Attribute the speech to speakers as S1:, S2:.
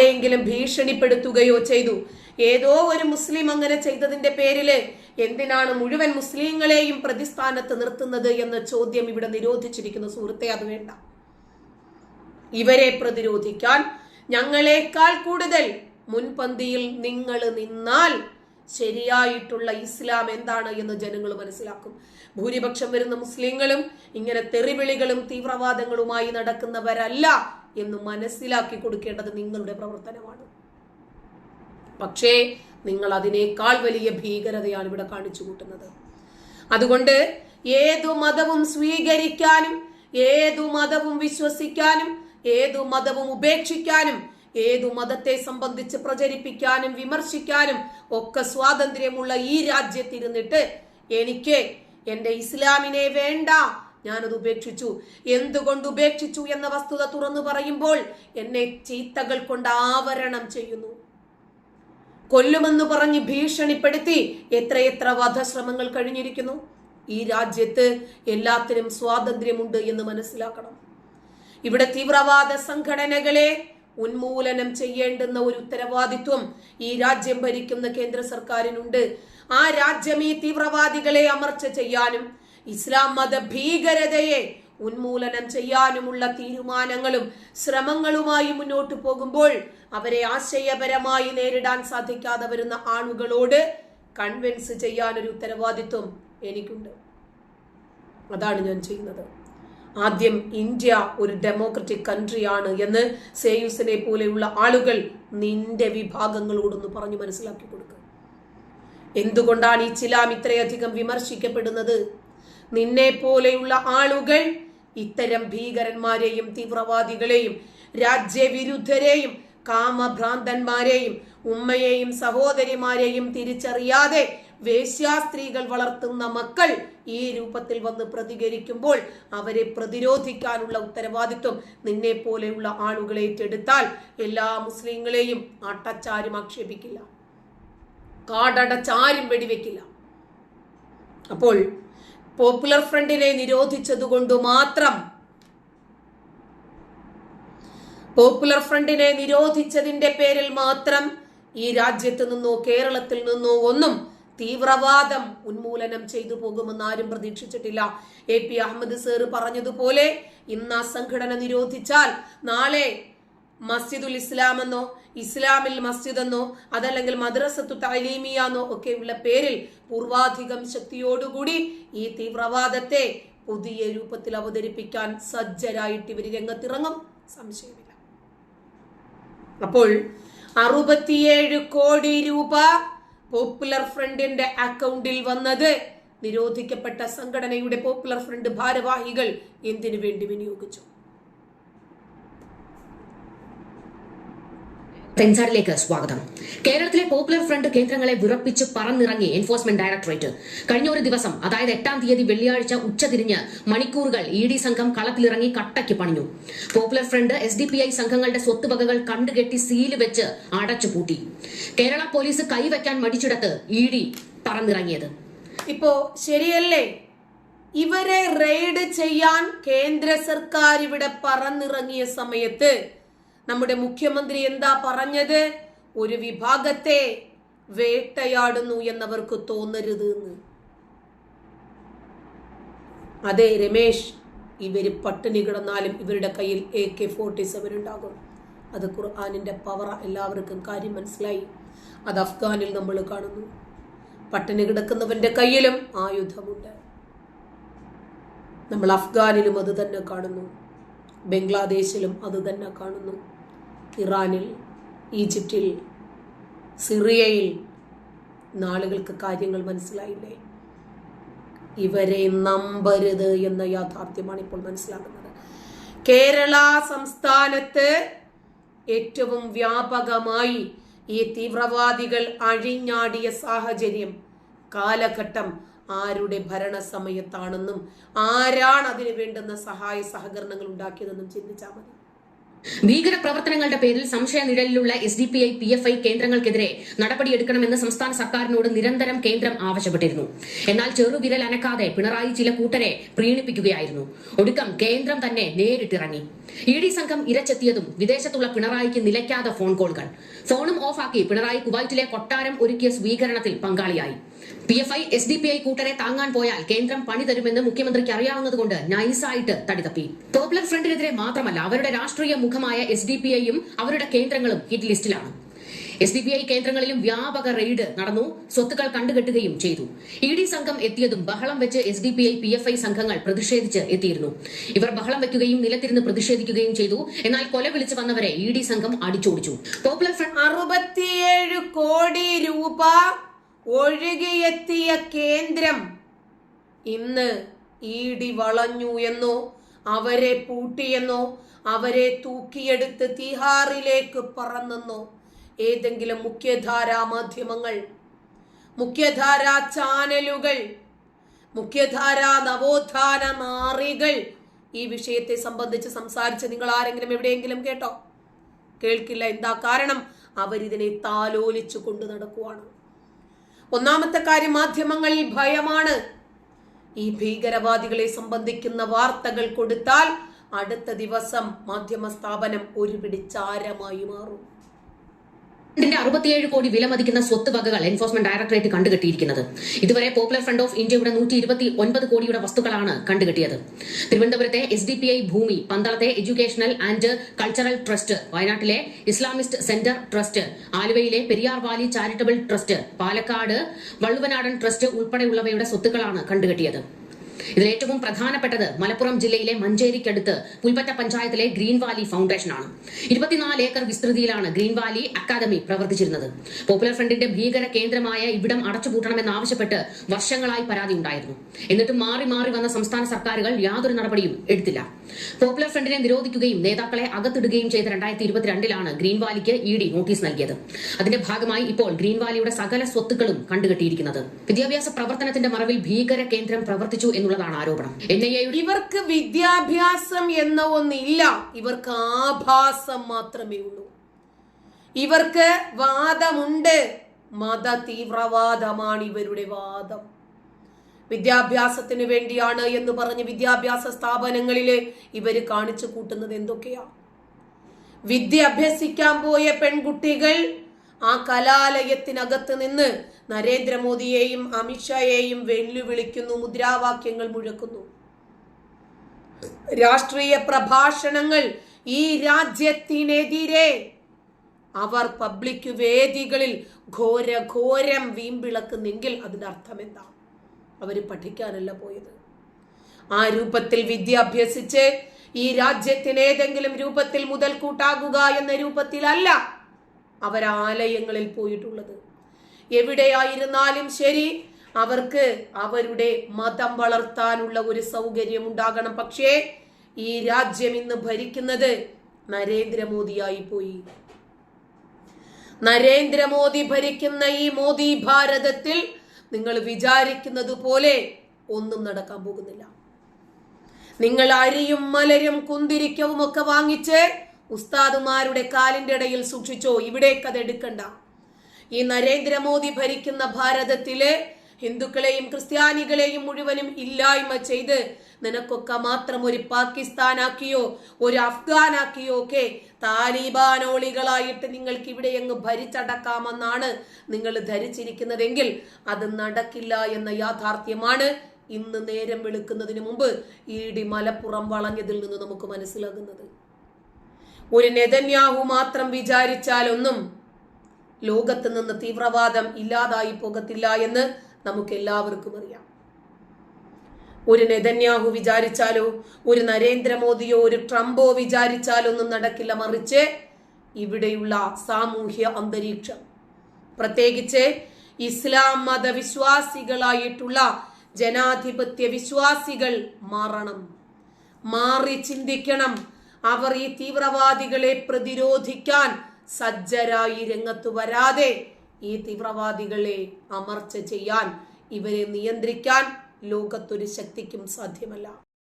S1: ആരെയെങ്കിലും ഭീഷണിപ്പെടുത്തുകയോ ചെയ്തു. ഏതോ ഒരു മുസ്ലിം അങ്ങനെ ചെയ്തതിന്റെ പേരിൽ എന്തിനാണ് മുഴുവൻ മുസ്ലിങ്ങളെയും പ്രതിസ്ഥാനത്ത് നിർത്തുന്നത് എന്ന ചോദ്യം ഇവിടെ നിരോധിച്ചിരിക്കുന്ന സുഹൃത്തെ അത് വേണ്ട. ഇവരെ പ്രതിരോധിക്കാൻ ഞങ്ങളെക്കാൾ കൂടുതൽ മുൻപന്തിയിൽ നിങ്ങൾ നിന്നാൽ ശരിയായിട്ടുള്ള ഇസ്ലാം എന്താണ് എന്ന് ജനങ്ങൾ മനസ്സിലാക്കും. ഭൂരിപക്ഷം വരുന്ന മുസ്ലിങ്ങളും ഇങ്ങനെ തെറിവിളികളും തീവ്രവാദങ്ങളുമായി നടക്കുന്നവരല്ല. എന്ന് മനസ്സിലാക്കി കൊടുക്കേണ്ടത് നിങ്ങളുടെ പ്രവർത്തനമാണ്. പക്ഷേ നിങ്ങൾ അതിനേക്കാൾ വലിയ ഭീകരതയാണ് ഇവിടെ കാണിച്ചു കൂട്ടുന്നത്. അതുകൊണ്ട് ഏതു മതവും സ്വീകരിക്കാനും ഏതു മതവും വിശ്വസിക്കാനും ഏതു മതവും ഉപേക്ഷിക്കാനും ഏതു മതത്തെ സംബന്ധിച്ച് പ്രചരിപ്പിക്കാനും വിമർശിക്കാനും ഒക്കെ സ്വാതന്ത്ര്യമുള്ള ഈ രാജ്യത്തിരുന്നിട്ട് എനിക്ക് എന്റെ ഇസ്ലാമിനെ വേണ്ട ഞാനത് ഉപേക്ഷിച്ചു. എന്തുകൊണ്ട് ഉപേക്ഷിച്ചു എന്ന വസ്തുത തുറന്നു പറയുമ്പോൾ എന്നെ ചീത്തകൾ കൊണ്ട് ആവരണം ചെയ്യുന്നു. കൊല്ലുമെന്ന് പറഞ്ഞ് ഭീഷണിപ്പെടുത്തി എത്രയെത്ര വധശ്രമങ്ങൾ കഴിഞ്ഞിരിക്കുന്നു. ഈ രാജ്യത്ത് എല്ലാത്തിനും സ്വാതന്ത്ര്യമുണ്ട് എന്ന് മനസ്സിലാക്കണം. ഇവിടെ തീവ്രവാദ സംഘടനകളെ ഉന്മൂലനം ചെയ്യേണ്ടുന്ന ഒരു ഉത്തരവാദിത്വം ഈ രാജ്യം ഭരിക്കുന്ന കേന്ദ്ര സർക്കാരിനുണ്ട്. ആ രാജ്യം ഈ തീവ്രവാദികളെ അമർച്ച ചെയ്യാനും ഇസ്ലാം മത ഭീകരതയെ ഉന്മൂലനം ചെയ്യാനുമുള്ള തീരുമാനങ്ങളും ശ്രമങ്ങളുമായി മുന്നോട്ട് പോകുമ്പോൾ അവരെ ആശയപരമായി നേരിടാൻ സാധിക്കാതെ വരുന്ന ആളുകളോട് കൺവിൻസ് ചെയ്യാനൊരു ഉത്തരവാദിത്വം എനിക്കുണ്ട്. അതാണ് ഞാൻ ചെയ്യുന്നത്. ആദ്യം ഇന്ത്യ ഒരു ഡെമോക്രറ്റിക് കൺട്രിയാണ് എന്ന് സേയുസിനെ പോലെയുള്ള ആളുകൾ നിന്റെ വിഭാഗങ്ങളോടൊന്ന് പറഞ്ഞു മനസ്സിലാക്കി കൊടുക്കുക എന്തുകൊണ്ടാണ് ഈ ചിലാം ഇത്രയധികം വിമർശിക്കപ്പെടുന്നത്? നിന്നെ പോലെയുള്ള ആളുകൾ ഇത്തരം ഭീകരന്മാരെയും തീവ്രവാദികളെയും രാജ്യവിരുദ്ധരെയും കാമഭ്രാന്തന്മാരെയും ഉമ്മയെയും സഹോദരിമാരെയും തിരിച്ചറിയാതെ വേശ്യാസ്ത്രീകൾ വളർത്തുന്ന മക്കൾ ഈ രൂപത്തിൽ വന്ന് പ്രതികരിക്കുമ്പോൾ അവരെ പ്രതിരോധിക്കാനുള്ള ഉത്തരവാദിത്വം നിന്നെ പോലെയുള്ള ആളുകളെ ഏറ്റെടുത്താൽ എല്ലാ മുസ്ലിങ്ങളെയും അട്ടച്ചാരും ആക്ഷേപിക്കില്ല. കാടടച്ചാരും വെടിവെക്കില്ല. അപ്പോൾ പോപ്പുലർ ഫ്രണ്ടിനെ നിരോധിച്ചതുകൊണ്ട് മാത്രം. പോപ്പുലർ ഫ്രണ്ടിനെ നിരോധിച്ചതിന്റെ പേരിൽ മാത്രം ഈ രാജ്യത്ത് നിന്നോ കേരളത്തിൽ നിന്നോ ഒന്നും തീവ്രവാദം ഉന്മൂലനം ചെയ്തു പോകുമെന്ന് ആരും പ്രതീക്ഷിച്ചിട്ടില്ല. എ പി അഹമ്മദ് സേർ പറഞ്ഞതുപോലെ ഇന്ന് ആ സംഘടന നിരോധിച്ചാൽ നാളെ മസ്ജിദുൽ ഇസ്ലാം എന്നോ ഇസ്ലാമിൽ മസ്ജിദ് എന്നോ അതല്ലെങ്കിൽ മദ്രസത്തു തലീമിയാന്നോ ഒക്കെയുള്ള പേരിൽ പൂർവാധികം ശക്തിയോടുകൂടി ഈ തീവ്രവാദത്തെ പുതിയ രൂപത്തിൽ അവതരിപ്പിക്കാൻ സജ്ജരായിട്ട് ഇവർ രംഗത്തിറങ്ങും. സംശയമില്ല. അപ്പോൾ അറുപത്തിയേഴ് കോടി രൂപ പോപ്പുലർ ഫ്രണ്ടിന്റെ അക്കൗണ്ടിൽ വന്നത് നിരോധിക്കപ്പെട്ട സംഘടനയുടെ പോപ്പുലർ ഫ്രണ്ട് ഭാരവാഹികൾ എന്തിനു വേണ്ടി വിനിയോഗിച്ചു?
S2: സെൻസാറിലേക്ക് സ്വാഗതം. കേരളത്തിലെ പോപ്പുലർ ഫ്രണ്ട് കേന്ദ്രങ്ങളെ വിറപ്പിച്ച് പറന്നിറങ്ങി എൻഫോഴ്സ്മെന്റ് ഡയറക്ടറേറ്റ്. കഴിഞ്ഞ ഒരു ദിവസം അതായത് എട്ടാം തീയതി വെള്ളിയാഴ്ച ഉച്ചതിരിഞ്ഞ് മണിക്കൂറുകൾ ഇ ഡി സംഘം കളത്തിലിറങ്ങി കട്ടയ്ക്ക് പണിഞ്ഞു. Popular front S D P I സംഘങ്ങളുടെ സ്വത്തുവകകൾ കണ്ടുകെട്ടി സീൽ വെച്ച് അടച്ചുപൂട്ടി കേരള പോലീസ് കൈവയ്ക്കാൻ മടിച്ചിടത്ത് ഇ ഡി പറന്നിറങ്ങിയത്.
S1: ഇപ്പോ ശരിയല്ലേ? ഇവരെ റെയ്ഡ് ചെയ്യാൻ കേന്ദ്ര സർക്കാർ ഇവിടെ പറന്നിറങ്ങിയ സമയത്ത് നമ്മുടെ മുഖ്യമന്ത്രി എന്താ പറഞ്ഞത്? ഒരു വിഭാഗത്തെ വേട്ടയാടുന്നു എന്നവർക്ക് തോന്നരുത് എന്ന് അതെ രമേശ് ഇവർ പട്ടിണി കിടന്നാലും ഇവരുടെ കയ്യിൽ എ കെ ഫോർട്ടി സെവൻ ഉണ്ടാകും. അത് ഖുർആാനിന്റെ പവർ എല്ലാവർക്കും കാര്യം മനസ്സിലായി. അത് അഫ്ഗാനിൽ നമ്മൾ കാണുന്നു. പട്ടിണി കിടക്കുന്നവന്റെ കയ്യിലും ആയുധമുണ്ട്. നമ്മൾ അഫ്ഗാനിലും അത് തന്നെ കാണുന്നു. ബംഗ്ലാദേശിലും അത് തന്നെ കാണുന്നു. ഇറാനിൽ ഈജിപ്തിൽ സിറിയയിൽ നാളുകൾക്ക് കാര്യങ്ങൾ മനസ്സിലായില്ലേ? ഇവരെ നമ്പരുത് എന്ന യാഥാർത്ഥ്യമാണ് ഇപ്പോൾ മനസ്സിലാക്കുന്നത് കേരള സംസ്ഥാനത്ത് ഏറ്റവും വ്യാപകമായി ഈ തീവ്രവാദികൾ അഴിഞ്ഞാടിയ സാഹചര്യം കാലഘട്ടം ആരുടെ ഭരണസമയത്താണെന്നും ആരാണ് അതിനു വേണ്ടുന്ന സഹായ സഹകരണങ്ങൾ ഉണ്ടാക്കിയതെന്നും ചിന്തിച്ചാൽ മതി.
S2: ഭീകര പ്രവർത്തനങ്ങളുടെ പേരിൽ സംശയ നിഴലിലുള്ള S D P I P F I കേന്ദ്രങ്ങൾക്കെതിരെ നടപടിയെടുക്കണമെന്ന് സംസ്ഥാന സർക്കാരിനോട് നിരന്തരം കേന്ദ്രം ആവശ്യപ്പെട്ടിരുന്നു. എന്നാൽ ചെറുവിരൽ അനക്കാതെ പിണറായി ചില കൂട്ടരെ പ്രീണിപ്പിക്കുകയായിരുന്നു. ഒടുക്കം കേന്ദ്രം തന്നെ നേരിട്ടിറങ്ങി. ഇ ഡി സംഘം ഇരച്ചെത്തിയതും വിദേശത്തുള്ള പിണറായിക്ക് നിലയ്ക്കാതെ ഫോൺ കോളുകൾ. ഫോണും ഓഫാക്കി പിണറായി കുവൈറ്റിലെ കൊട്ടാരം ഒരുക്കിയ സ്വീകരണത്തിൽ പങ്കാളിയായി. P F I S D P I കൂട്ടരെ താങ്ങാൻ പോയാൽ കേന്ദ്രം പണി തരുമെന്ന് മുഖ്യമന്ത്രിക്ക് അറിയാവുന്നതുകൊണ്ട് നൈസായിട്ട് തടിതപ്പി. പോപ്പുലർ ഫ്രണ്ടിനെതിരെ മാത്രമല്ല അവരുടെ രാഷ്ട്രീയ മുഖമായ എസ് ഡി പി ഐയും അവരുടെ കേന്ദ്രങ്ങളും ഹിറ്റ് ലിസ്റ്റിലാണ് എസ് ഡി പി ഐ കേന്ദ്രങ്ങളിലും വ്യാപക റെയ്ഡ് നടന്നു സ്വത്തുക്കൾ കണ്ടുകെട്ടുകയും ചെയ്തു. ഇ ഡി സംഘം എത്തിയതും ബഹളം വെച്ച് S D P I P F I സംഘങ്ങൾ പ്രതിഷേധിച്ച് എത്തിയിരുന്നു. ഇവർ ബഹളം വെക്കുകയും നിലത്തിരുന്ന് പ്രതിഷേധിക്കുകയും ചെയ്തു. എന്നാൽ കൊല വിളിച്ചു വന്നവരെ ഇ ഡി സംഘം അടിച്ചോടിച്ചു. പോപ്പുലർ ഫ്രണ്ട്
S1: അറുപത്തിയേഴ് കോടി രൂപ ഒഴുകിയെത്തിയ കേന്ദ്രം ഇന്ന് ഈടി വളഞ്ഞു എന്നോ അവരെ പൂട്ടിയെന്നോ അവരെ തൂക്കിയെടുത്ത് തിഹാറിലേക്ക് പറന്നെന്നോ. ഏതെങ്കിലും മുഖ്യധാരാ മാധ്യമങ്ങൾ മുഖ്യധാരാ ചാനലുകൾ മുഖ്യധാരാ നവോത്ഥാന നാറികൾ ഈ വിഷയത്തെ സംബന്ധിച്ച് സംസാരിച്ച് നിങ്ങൾ ആരെങ്കിലും എവിടെയെങ്കിലും കേട്ടോ? കേൾക്കില്ല. എന്താ കാരണം? അവരിതിനെ താലോലിച്ചു കൊണ്ട് നടക്കുവാണ്. ഒന്നാമത്തെ കാര്യം മാധ്യമങ്ങളിൽ ഭയമാണ്. ഈ ഭീകരവാദികളെ സംബന്ധിക്കുന്ന വാർത്തകൾ കൊടുത്താൽ അടുത്ത ദിവസം മാധ്യമ സ്ഥാപനം ഒരു പിടിച്ചാരമായി മാറും.
S2: ഇതിന്റെ അറുപത്തിയേഴ് കോടി വിലമതിക്കുന്ന സ്വത്ത് വകകൾ എൻഫോഴ്സ്മെന്റ് ഡയറക്ടറേറ്റ് കണ്ടുകെട്ടിയിരിക്കുന്നത്. ഇതുവരെ പോപ്പുലർ ഫ്രണ്ട് ഓഫ് ഇന്ത്യയുടെ നൂറ്റി ഇരുപത്തി ഒൻപത് കോടിയുടെ വസ്തുക്കളാണ് കണ്ടുകെട്ടിയത്. തിരുവനന്തപുരത്തെ എസ് ഡി പി ഐ ഭൂമി പന്തളത്തെ എഡ്യൂക്കേഷണൽ ആൻഡ് കൾച്ചറൽ ട്രസ്റ്റ് വയനാട്ടിലെ ഇസ്ലാമിസ്റ്റ് സെന്റർ ട്രസ്റ്റ് ആലുവയിലെ Periyar valley charitable trust Palakkad വള്ളുവനാടൻ trust ഉൾപ്പെടെയുള്ളവയുടെ സ്വത്തുക്കളാണ് കണ്ടുകെട്ടിയത്. ഇതിൽ ഏറ്റവും പ്രധാനപ്പെട്ടത് മലപ്പുറം ജില്ലയിലെ മഞ്ചേരിക്കടുത്ത് പുൽപ്പറ്റ പഞ്ചായത്തിലെ ഗ്രീൻ വാലി ഫൗണ്ടേഷനാണ്. ഇരുപത്തിനാല് ഏക്കർ വിസ്തൃതിയിലാണ് ഗ്രീൻ വാലി അക്കാദമി പ്രവർത്തിച്ചിരുന്നത്. പോപ്പുലർ ഫ്രണ്ടിന്റെ ഭീകര കേന്ദ്രമായ ഇവിടം അടച്ചുപൂട്ടണമെന്നാവശ്യപ്പെട്ട് വർഷങ്ങളായി പരാതി ഉണ്ടായിരുന്നു. എന്നിട്ടും മാറി മാറി വന്ന സംസ്ഥാന സർക്കാരുകൾ യാതൊരു നടപടിയും എടുത്തില്ല. പോപ്പുലർ ഫ്രണ്ടിനെ നിരോധിക്കുകയും നേതാക്കളെ അകത്തിടുകയും ചെയ്ത രണ്ടായിരത്തി ഇരുപത്തിരണ്ടിലാണ് ഗ്രീൻ വാലിക്ക് ഇ ഡി നോട്ടീസ് നൽകിയത്. അതിന്റെ ഭാഗമായി ഇപ്പോൾ ഗ്രീൻ വാലിയുടെ സകല സ്വത്തുക്കളും കണ്ടുകെട്ടിയിരിക്കുന്നത്. വിദ്യാഭ്യാസ പ്രവർത്തനത്തിന്റെ മറവിൽ ഭീകര കേന്ദ്രം പ്രവർത്തിച്ചു എന്നുള്ളതാണ് ആരോപണം. എൻ ഐ എ
S1: ഇവർക്ക് വിദ്യാഭ്യാസം എന്ന ഒന്നില്ല. ഇവർക്ക് ആഭാസം മാത്രമേ ഉള്ളൂ. ഇവർക്ക് വാദമുണ്ട്. മത തീവ്രവാദമാണ് ഇവരുടെ വാദം. വിദ്യാഭ്യാസത്തിന് വേണ്ടിയാണ് എന്ന് പറഞ്ഞ് വിദ്യാഭ്യാസ സ്ഥാപനങ്ങളിൽ ഇവർ കാണിച്ചു കൂട്ടുന്നത് എന്തൊക്കെയാ? വിദ്യ അഭ്യസിക്കാൻ പോയ പെൺകുട്ടികൾ ആ കലാലയത്തിനകത്ത് നിന്ന് നരേന്ദ്രമോദിയെയും അമിത്ഷായെയും വെല്ലുവിളിക്കുന്നു മുദ്രാവാക്യങ്ങൾ മുഴക്കുന്നു. രാഷ്ട്രീയ പ്രഭാഷണങ്ങൾ ഈ രാജ്യത്തിനെതിരെ അവർ പബ്ലിക് വേദികളിൽ ഘോര ഘോരം വീമ്പിളക്കുന്നെങ്കിൽ അതിന്റെ അർത്ഥം എന്താ അവർ പഠിക്കാനല്ല പോയത്. ആ രൂപത്തിൽ വിദ്യ അഭ്യസിച്ച് ഈ രാജ്യത്തിന് ഏതെങ്കിലും രൂപത്തിൽ മുതൽക്കൂട്ടാകുക എന്ന രൂപത്തിലല്ല അവർ ആലയങ്ങളിൽ പോയിട്ടുള്ളത്. എവിടെയായിരുന്നാലും ശരി അവർക്ക് അവരുടെ മതം വളർത്താനുള്ള ഒരു സൗകര്യം ഉണ്ടാകണം പക്ഷേ ഈ രാജ്യം ഇന്ന് ഭരിക്കുന്നത് നരേന്ദ്രമോദിയായി പോയി. നരേന്ദ്രമോദി ഭരിക്കുന്ന ഈ മോദി ഭാരതത്തിൽ നിങ്ങൾ വിചാരിക്കുന്നത് പോലെ ഒന്നും നടക്കാൻ പോകുന്നില്ല. നിങ്ങൾ അരിയും മലരും കുന്തിരിക്കവും ഒക്കെ വാങ്ങിച്ച് ഉസ്താദുമാരുടെ കാലിന്റെ ഇടയിൽ സൂക്ഷിച്ചോ? ഇവിടേക്ക് അത് എടുക്കണ്ട. ഈ നരേന്ദ്രമോദി ഭരിക്കുന്ന ഭാരതത്തിലെ ഹിന്ദുക്കളെയും ക്രിസ്ത്യാനികളെയും മുഴുവനും ഇല്ലായ്മ ചെയ്ത് നിനക്കൊക്കെ മാത്രം ഒരു പാകിസ്ഥാനാക്കിയോ ഒരു അഫ്ഗാനാക്കിയോ ഒക്കെ താലിബാനോളികളായിട്ട് നിങ്ങൾക്ക് ഇവിടെ അങ്ങ് ഭരിച്ചടക്കാമെന്നാണ് നിങ്ങൾ ധരിച്ചിരിക്കുന്നതെങ്കിൽ അത് നടക്കില്ല എന്ന യാഥാർത്ഥ്യമാണ് ഇന്ന് നേരം വെളുക്കുന്നതിന് മുമ്പ് ഇടി മലപ്പുറം വളഞ്ഞതിൽ നിന്ന് നമുക്ക് മനസ്സിലാകുന്നത്. ഒരു നെതന്യാഹു മാത്രം വിചാരിച്ചാലൊന്നും ലോകത്ത് നിന്ന് തീവ്രവാദം ഇല്ലാതായി പോകത്തില്ല എന്ന് നമുക്ക് എല്ലാവർക്കും അറിയാം. ഒരു നെതന്യാഹു വിചാരിച്ചാലോ ഒരു നരേന്ദ്രമോദിയോ ഒരു ട്രംപോ വിചാരിച്ചാലോ ഒന്നും നടക്കില്ല. മറിച്ച് ഇവിടെയുള്ള സാമൂഹ്യ അന്തരീക്ഷം പ്രത്യേകിച്ച് ഇസ്ലാം മതവിശ്വാസികളായിട്ടുള്ള ജനാധിപത്യ വിശ്വാസികൾ മാറണം മാറി ചിന്തിക്കണം. അവർ ഈ തീവ്രവാദികളെ പ്രതിരോധിക്കാൻ സജ്ജരായി രംഗത്ത് വരാതെ ഈ തീവ്രവാദികളെ അമർച്ച ചെയ്യാൻ ഇവരെ നിയന്ത്രിക്കാൻ ലോകത്തൊരു ശക്തിക്കും സാധ്യമല്ല.